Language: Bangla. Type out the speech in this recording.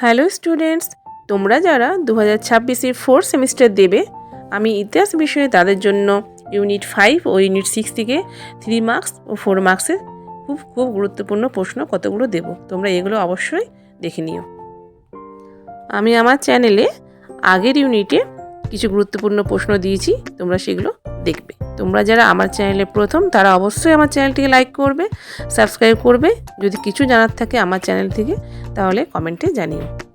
হ্যালো স্টুডেন্টস, তোমরা যারা দু হাজার ছাব্বিশের ফোর্থ সেমিস্টার দেবে, আমি ইতিহাস বিষয়ে তাদের জন্য ইউনিট ফাইভ ও ইউনিট সিক্স থেকে থ্রি মার্কস ও ফোর মার্কসের খুব খুব গুরুত্বপূর্ণ প্রশ্ন কতগুলো দেব, তোমরা এগুলো অবশ্যই দেখে নিও। আমি আমার চ্যানেলে আগের ইউনিটে কিছু গুরুত্বপূর্ণ প্রশ্ন দিয়েছি, তোমরা সেগুলো দেখবে। তোমরা যারা আমার চ্যানেলে প্রথম, তারা অবশ্যই আমার চ্যানেলটিকে লাইক করবে সাবস্ক্রাইব করবে। যদি কিছু জানার থাকে আমার চ্যানেল থেকে, তাহলে কমেন্টে জানিও।